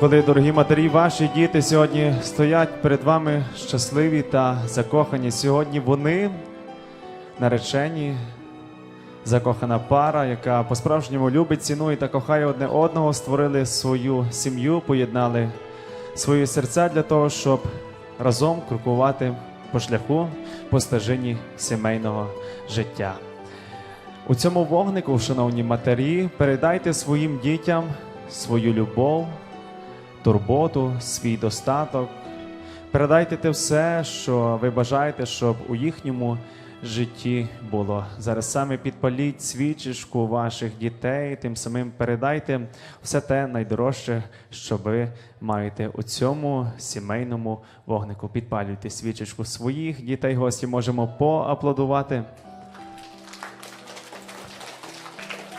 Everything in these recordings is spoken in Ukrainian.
коли дорогі матері, ваші діти сьогодні стоять перед вами щасливі та закохані. Сьогодні вони наречені, закохана пара, яка по-справжньому любить, цінує та кохає одне одного, створили свою сім'ю, поєднали свої серця для того, щоб разом крокувати по шляху, по стежині сімейного життя. У цьому вогнику, шановні матері, передайте своїм дітям свою любов, турботу, свій достаток. Передайте те все, що ви бажаєте, щоб у їхньому житті було. Зараз саме підпаліть свічечку ваших дітей, тим самим передайте все те найдорожче, що ви маєте у цьому сімейному вогнику. Підпалюйте свічечку своїх дітей. Гості можемо поаплодувати.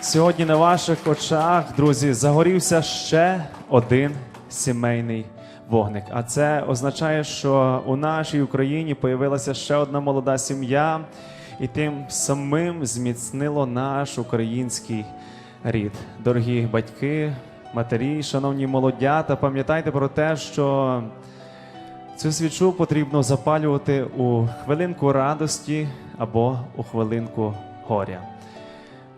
Сьогодні на ваших очах, друзі, загорівся ще один сімейний вогник. А це означає, що у нашій Україні появилася ще одна молода сім'я, і тим самим зміцнило наш український рід. Дорогі батьки, матері, шановні молодята, пам'ятайте про те, що Цю свічу потрібно запалювати у хвилинку радості або у хвилинку горя.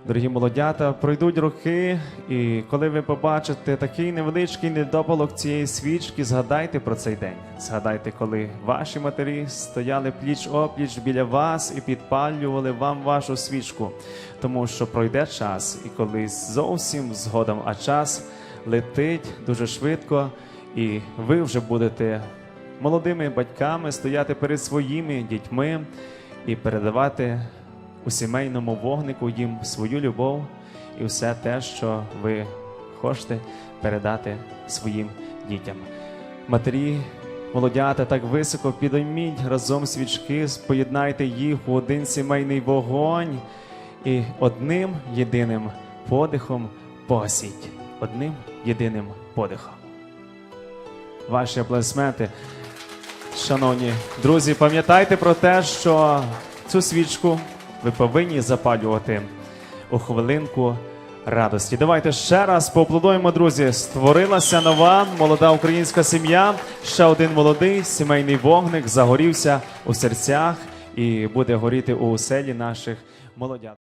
Дорогі молодята, пройдуть роки, і коли ви побачите такий невеличкий недопалок цієї свічки, згадайте про цей день. Згадайте, коли ваші матері стояли пліч опліч біля вас і підпалювали вам вашу свічку. Тому що пройде час, і колись зовсім згодом, а час летить дуже швидко, і ви вже будете молодими батьками стояти перед своїми дітьми і передавати у сімейному вогнику їм свою любов і все те, що ви хочете передати своїм дітям. Матері, молодята, так високо підійміть разом свічки, поєднайте їх у один сімейний вогонь і одним єдиним подихом погасіть. Одним єдиним подихом. Ваші аплодисменти. Шановні друзі, пам'ятайте про те, що цю свічку ви повинні запалювати у хвилинку радості. Давайте ще раз поаплодуємо, друзі. Створилася нова молода українська сім'я. Ще один молодий сімейний вогник загорівся у серцях і буде горіти у оселі наших молодят.